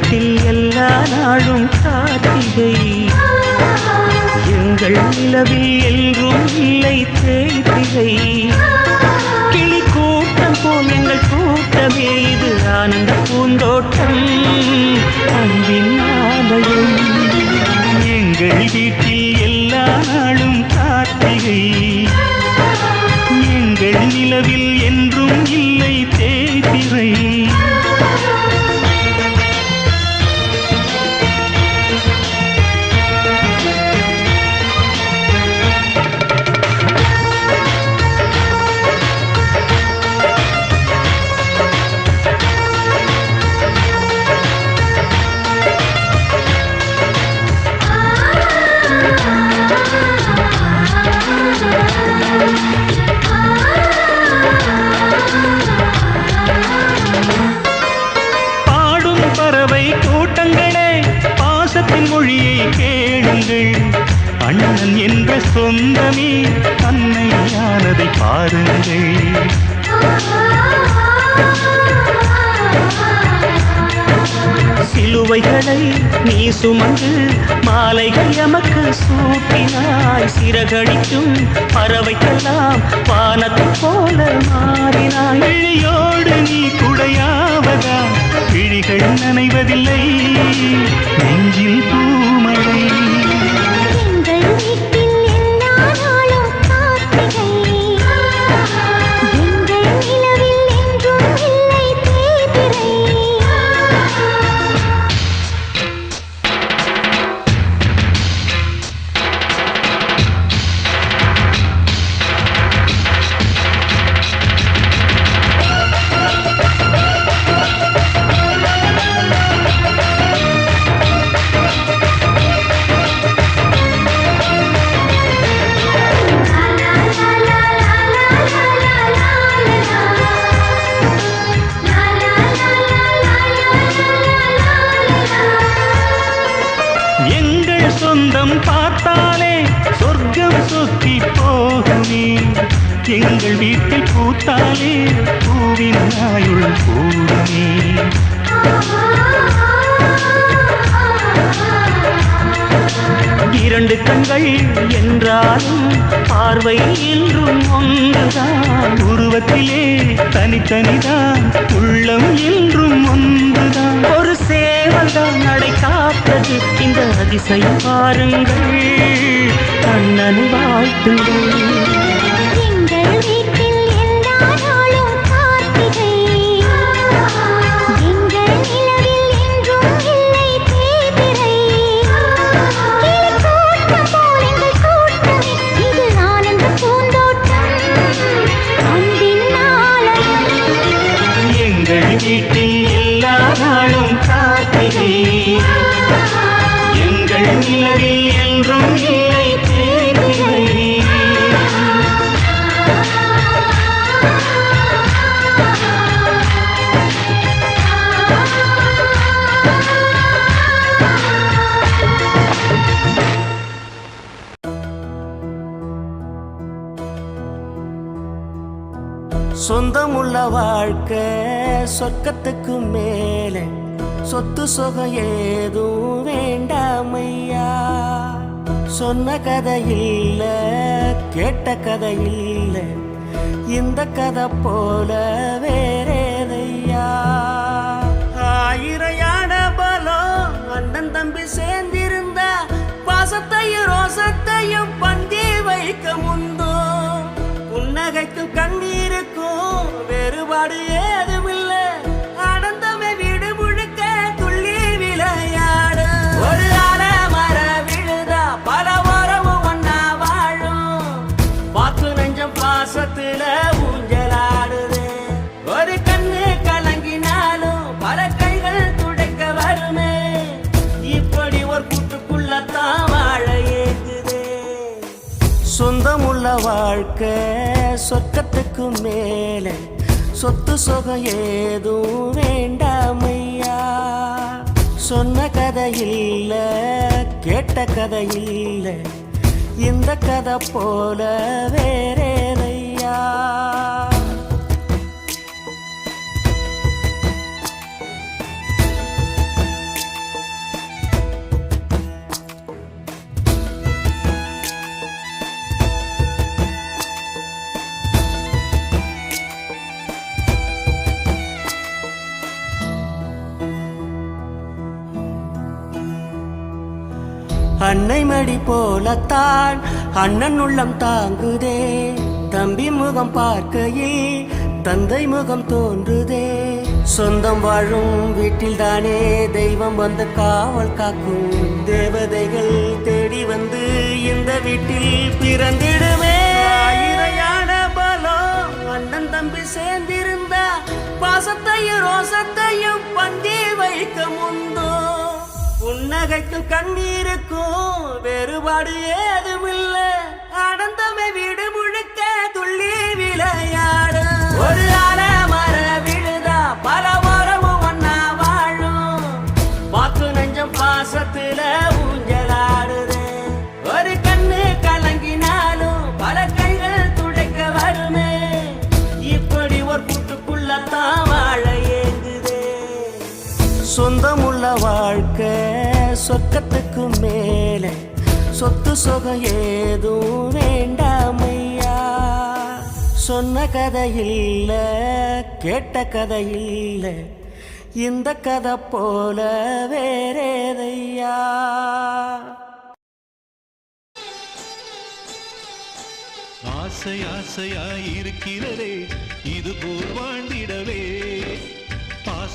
வீட்டில் எல்லா நாளும் கார்த்திகை எங்கள் நிலவில் என்றும் இல்லை தேய்திரை கிளி கூட்டம் போல் எங்கள் கூட்டமே இது ஆனந்த பூந்தோட்டம். அன்பின் ஆலயம். எங்கள் வீட்டில் எல்லா நாளும் கார்த்திகை அண்ணன் என்ற சொந்தமே அன்னையானதை பாருங்கள். சிலுவைகளை நீ சுமந்து மாலைகள் எமக்கு சூட்டினாய். சிறகடிக்கும் பறவைக்கெல்லாம் வானத்தை போல மாறினாய். இழியோடு நீ குடையாவதா? விழிகள் நனைவதில்லை. நெஞ்சில் பூமழை எங்கள் சொந்தம் பார்த்தாலே சொர்க்கம் சுத்தி போகுமே. எங்கள் வீட்டில் பூத்தாலே பூவின் ஆயுள் கூடுமே. இரண்டு கண்கள் என்றாலும் பார்வை என்றும் ஒன்றுதான். உருவத்திலே தனித்தனிதான் உள்ளம் என்றும் ஒன்றுதான். ஒரு சேவல்தான் நடை காப்பது. இந்த அதிசயம் பாருங்கள் கண்ணனை வாழ்த்துங்கள் சொந்தமுள்ள வாழ்க்கை சொர்க்கத்துக்கு மேலே. சொத்து சுகம் ஏதும் வேண்டாமையா? சொன்ன கதை இல்ல கேட்ட கதை இல்ல. இந்த கதை போல சொந்தமுள்ள வாழ்க்கை சொர்க்கத்துக்கு மேலே சொத்து சுகம் ஏதும் வேண்டாமையா? சொன்ன கதை இல்ல கேட்ட கதை இல்ல இந்த கதை போல வேறேதையா அன்னை மடி போலத்தான் அண்ணன் உள்ளம் தாங்குதே. தம்பி முகம் பார்க்கையில் தந்தை முகம் தோன்றுதே. சொந்தம் வாழும் வீட்டில் தானே தெய்வம் வந்து காவல் காக்கும். தேவதைகள் தேடி வந்து இந்த வீட்டில் பிறந்திடுமே. இறையான பலம் அண்ணன் தம்பி சேர்ந்திருந்தா பாசத்தையும் ரோசத்தையும் பங்கே வைக்க முந்தோ புன்னகைக்கும் கண்ணீருக்கும் வேறுபாடு ஏதுமில்லை. அனந்தமை வீடு சொந்தமுள்ள வாழ்க்கை சொர்க்கத்துக்கு மேல. சொத்து சொகம் ஏதும் வேண்டாமையா? சொன்ன கதை இல்ல கேட்ட கதை இல்ல. இந்த கதை போல வேறேதையா? ஆசை ஆசையாய் இருக்கிறதே இது போல் வாழ்ந்திடவே.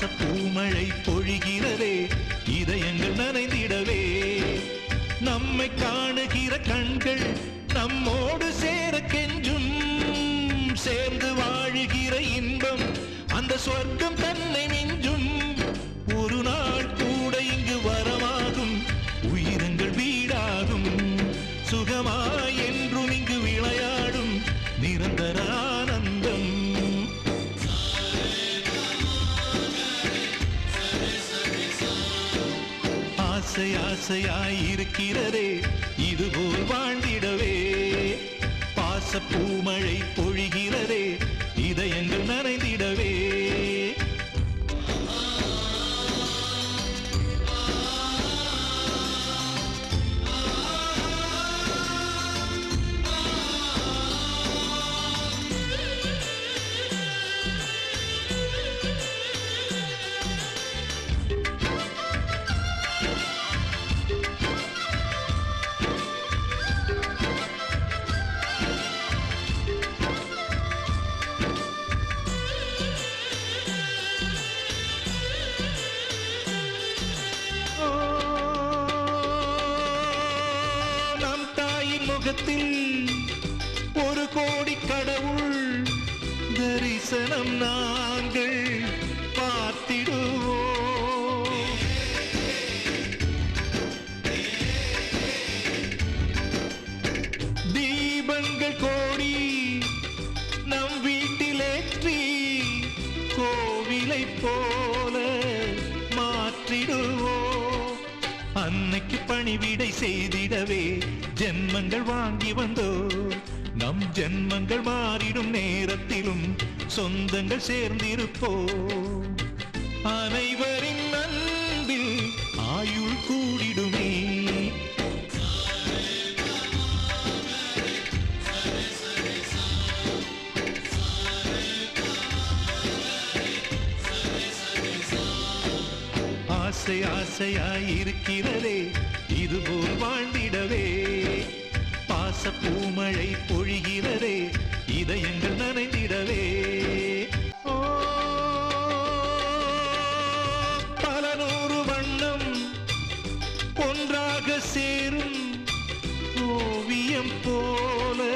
பாச பூமழை பொழிகிறதே இதயங்கள் நனைந்திடவே. நம்மை காணுகிற கண்கள் நம்மோடு சேர கெஞ்சும். சேர்ந்து வாழுகிற இன்பம் அந்த சொர்க்கம் தன்னை மிஞ்சும் ஆசை ஆசையாயிருக்கிறதே இதுபோல் வாழ்ந்திடவே. பாச பூமழை பொழிகிறதே நாங்கள் பார்த்திடுவோம். தீபங்கள் கோடி நம் வீட்டிலேற்றி கோவிலை போல மாற்றிடுவோம். அன்னைக்கு பணிவிடை செய்திடவே ஜென்மங்கள் வாங்கி வந்தோ நம் ஜென்மங்கள் மாறிடும் நேரத்திலும் சொந்தங்கள் சேர்ந்திருப்போ அனைவரின் அன்பில் ஆயுள் கூடிடுமே. ஆசை ஆசையாயிருக்கிறதே இதுபோல் வாழ்ந்திடவே. பாச பூமழை பொழிகிறதே இதயங்கள் நனைந்திடவே. பல நூறு வண்ணம் ஒன்றாக சேரும் ஓவியம் போல.